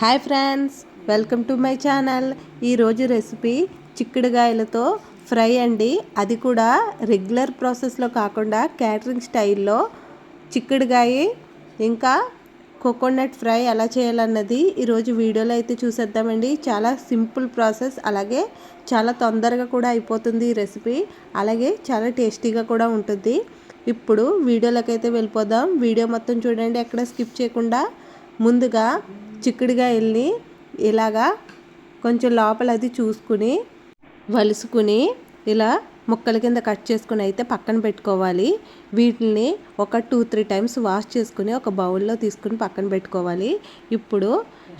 Hi friends welcome to my channel. ఈరోజు recipe చిక్కుడుగాయలతో fry అండి. అది కూడా రెగ్యులర్ ప్రాసెస్లో కాకుండా క్యాటరింగ్ స్టైల్లో చిక్కుడుగాయ ఇంకా కోకోనట్ ఫ్రై ఎలా చేయాలన్నది ఈరోజు వీడియోలో అయితే చూసేద్దామండి. చాలా సింపుల్ ప్రాసెస్ అలాగే చాలా తొందరగా కూడా అయిపోతుంది ఈ రెసిపీ అలాగే చాలా టేస్టీగా కూడా ఉంటుంది. ఇప్పుడు వీడియోలోకి అయితే వెళ్ళిపోదాం. వీడియో మొత్తం చూడండి ఎక్కడ స్కిప్ చేయకుండా ముందుగా చిక్కుడుగాయల్ని ఇలాగా కొంచెం లోపల అది చూసుకుని వలుసుకుని ఇలా ముక్కల కింద కట్ చేసుకుని అయితే పక్కన పెట్టుకోవాలి. వీటిని ఒక టూ త్రీ టైమ్స్ వాష్ చేసుకుని ఒక బౌల్లో తీసుకుని పక్కన పెట్టుకోవాలి. ఇప్పుడు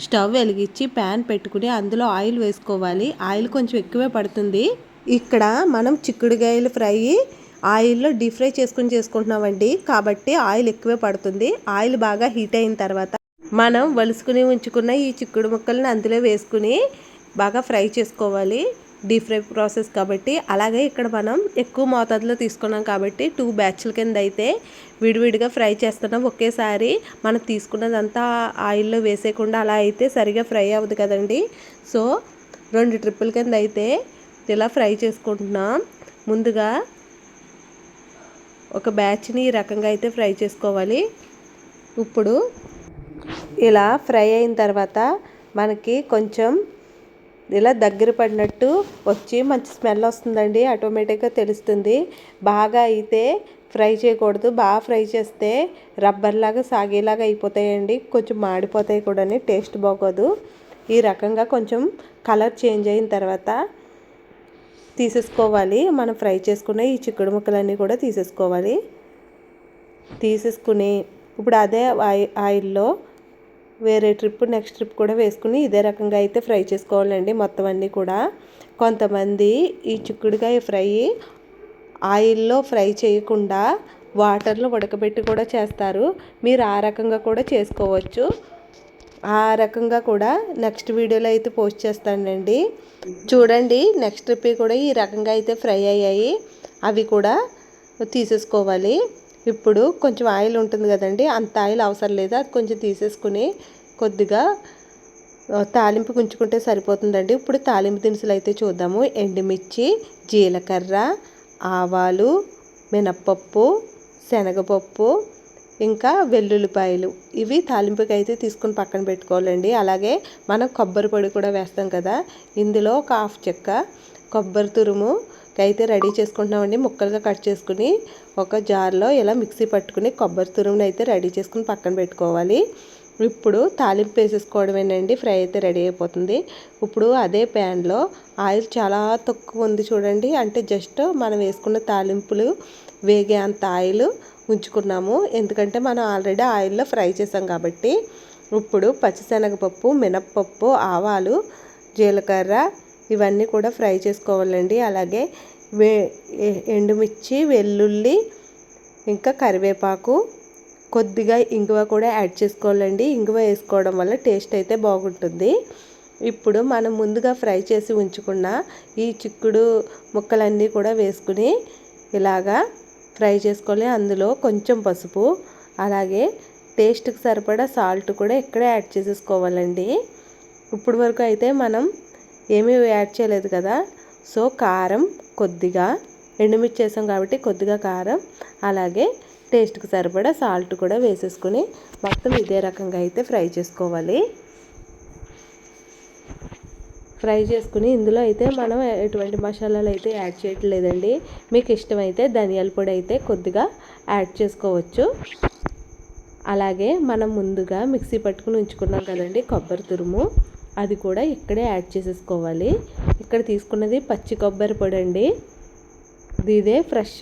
స్టవ్ వెలిగించి ప్యాన్ పెట్టుకుని అందులో ఆయిల్ వేసుకోవాలి. ఆయిల్ కొంచెం ఎక్కువే పడుతుంది. ఇక్కడ మనం చిక్కుడుగాయలు ఫ్రై ఆయిల్లో డీప్ ఫ్రై చేసుకుని చేసుకుంటున్నామండి. కాబట్టి ఆయిల్ ఎక్కువే పడుతుంది. ఆయిల్ బాగా హీట్ అయిన తర్వాత మనం వలుసుకుని ఉంచుకున్న ఈ చిక్కుడు ముక్కల్ని అందులో వేసుకుని బాగా ఫ్రై చేసుకోవాలి. డీప్ ఫ్రై ప్రాసెస్ కాబట్టి. అలాగే ఇక్కడ మనం ఎక్కువ మోతాదులో తీసుకున్నాం కాబట్టి టూ బ్యాచ్ల కింద అయితే విడివిడిగా ఫ్రై చేస్తున్నాం. ఒకేసారి మనం తీసుకున్నదంతా ఆయిల్లో వేసేయకుండా అలా అయితే సరిగా ఫ్రై అవ్వదు కదండి. సో రెండు ట్రిప్పుల కింద అయితే ఇలా ఫ్రై చేసుకుంటున్నాం. ముందుగా ఒక బ్యాచ్ని ఈ రకంగా అయితే ఫ్రై చేసుకోవాలి. ఇప్పుడు ఇలా ఫ్రై అయిన తర్వాత మనకి కొంచెం ఇలా దగ్గర పడినట్టు వచ్చి మంచి స్మెల్ వస్తుందండి ఆటోమేటిక్గా తెలుస్తుంది. బాగా అయితే ఫ్రై చేయకూడదు. బాగా ఫ్రై చేస్తే రబ్బర్లాగా సాగేలాగా అయిపోతాయండి. కొంచెం మాడిపోతాయి కూడా టేస్ట్ బాగోదు. ఈ రకంగా కొంచెం కలర్ చేంజ్ అయిన తర్వాత తీసేసుకోవాలి. మనం ఫ్రై చేసుకున్న ఈ చిక్కుడు ముక్కలన్నీ కూడా తీసేసుకోవాలి. తీసేసుకుని ఇప్పుడు అదే ఆయిల్లో వేరే ట్రిప్ నెక్స్ట్ ట్రిప్ కూడా వేసుకుని ఇదే రకంగా అయితే ఫ్రై చేసుకోవాలండి మొత్తం అన్నీ కూడా. కొంతమంది ఈ చిక్కుడుకాయ ఫ్రై ఆయిల్లో ఫ్రై చేయకుండా వాటర్లో ఉడకబెట్టి కూడా చేస్తారు. మీరు ఆ రకంగా కూడా చేసుకోవచ్చు. ఆ రకంగా కూడా నెక్స్ట్ వీడియోలో అయితే పోస్ట్ చేస్తానండి. చూడండి నెక్స్ట్ ట్రిప్ కూడా ఈ రకంగా అయితే ఫ్రై అయ్యాయి. అవి కూడా తీసేసుకోవాలి. ఇప్పుడు కొంచెం ఆయిల్ ఉంటుంది కదండి అంత ఆయిల్ అవసరం లేదు. అది కొంచెం తీసేసుకుని కొద్దిగా తాలింపు ఉంచుకుంటే సరిపోతుందండి. ఇప్పుడు తాలింపు దినుసులు అయితే చూద్దాము. ఎండుమిర్చి జీలకర్ర ఆవాలు మినప్పప్పు శనగపప్పు ఇంకా వెల్లుల్లిపాయలు. ఇవి తాలింపుకి అయితే తీసుకుని పక్కన పెట్టుకోవాలండి. అలాగే మనం కొబ్బరి పొడి కూడా వేస్తాం కదా ఇందులో ఒక హాఫ్ చెక్క కొబ్బరి తురుము అయితే రెడీ చేసుకుంటున్నామండి. ముక్కలుగా కట్ చేసుకుని ఒక జార్లో ఇలా మిక్సీ పట్టుకుని కొబ్బరి తురుమును అయితే రెడీ చేసుకుని పక్కన పెట్టుకోవాలి. ఇప్పుడు తాలింపు వేసేసుకోవడమేనండి. ఫ్రై అయితే రెడీ అయిపోతుంది. ఇప్పుడు అదే ప్యాన్లో ఆయిల్ చాలా తక్కువ ఉంది చూడండి. అంటే జస్ట్ మనం వేసుకున్న తాలింపులు వేగే అంత ఆయిల్ ఉంచుకున్నాము. ఎందుకంటే మనం ఆల్రెడీ ఆయిల్లో ఫ్రై చేసాం కాబట్టి. ఇప్పుడు పచ్చిశనగపప్పు మినప్పప్పు ఆవాలు జీలకర్ర ఇవన్నీ కూడా ఫ్రై చేసుకోవాలండి. అలాగే వే ఎండుమిర్చి వెల్లుల్లి ఇంకా కరివేపాకు కొద్దిగా ఇంగువ కూడా యాడ్ చేసుకోవాలండి. ఇంగువ వేసుకోవడం వల్ల టేస్ట్ అయితే బాగుంటుంది. ఇప్పుడు మనం ముందుగా ఫ్రై చేసి ఉంచుకున్న ఈ చిక్కుడు ముక్కలన్నీ కూడా వేసుకుని ఇలాగా ఫ్రై చేసుకోవాలి. అందులో కొంచెం పసుపు అలాగే టేస్ట్కి సరిపడా సాల్ట్ కూడా ఇక్కడే యాడ్ చేసేసుకోవాలండి. ఇప్పుడు వరకు అయితే మనం ఏమీ యాడ్ చేయలేదు కదా. సో కారం కొద్దిగా ఎండుమిర్చి వేసాం కాబట్టి కొద్దిగా కారం అలాగే టేస్ట్కి సరిపడా సాల్ట్ కూడా వేసేసుకుని మొత్తం ఇదే రకంగా అయితే ఫ్రై చేసుకోవాలి. ఫ్రై చేసుకుని ఇందులో అయితే మనం ఎటువంటి మసాలాలు అయితే యాడ్ చేయట్లేదండి. మీకు ఇష్టమైతే ధనియాల పొడి అయితే కొద్దిగా యాడ్ చేసుకోవచ్చు. అలాగే మనం ముందుగా మిక్సీ పట్టుకుని ఉంచుకున్నాం కదండి కొబ్బరి తురుము. అది కూడా ఇక్కడే యాడ్ చేసేసుకోవాలి. ఇక్కడ తీసుకున్నది పచ్చి కొబ్బరి పొడి అండి. ఇదే ఫ్రెష్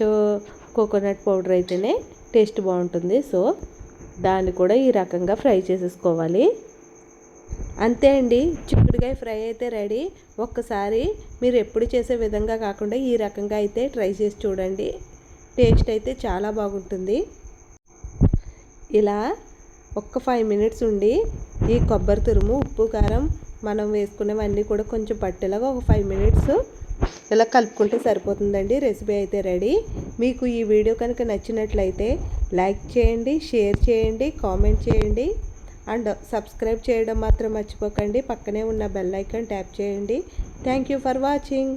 కోకోనట్ పౌడర్ అయితేనే టేస్ట్ బాగుంటుంది. సో దాన్ని కూడా ఈ రకంగా ఫ్రై చేసేసుకోవాలి. అంతే అండి. చిక్కుడుకాయ ఫ్రై అయితే రెడీ. ఒక్కసారి మీరు ఎప్పుడు చేసే విధంగా కాకుండా ఈ రకంగా అయితే ట్రై చేసి చూడండి. టేస్ట్ అయితే చాలా బాగుంటుంది. ఇలా ఒక్క ఫైవ్ మినిట్స్ ఉండి ఈ కొబ్బరి తురుము ఉప్పు కారం మనం వేసుకునేవన్నీ కూడా కొంచెం పట్టేలాగా ఒక ఫైవ్ మినిట్స్ ఇలా కలుపుకుంటే సరిపోతుందండి. రెసిపీ అయితే రెడీ మీకు ఈ వీడియో కనుక నచ్చినట్లయితే లైక్ చేయండి షేర్ చేయండి కామెంట్ చేయండి. అండ్ సబ్స్క్రైబ్ చేయడం మాత్రం మర్చిపోకండి. పక్కనే ఉన్న బెల్ ఐకాన్ ట్యాప్ చేయండి. Thank you for watching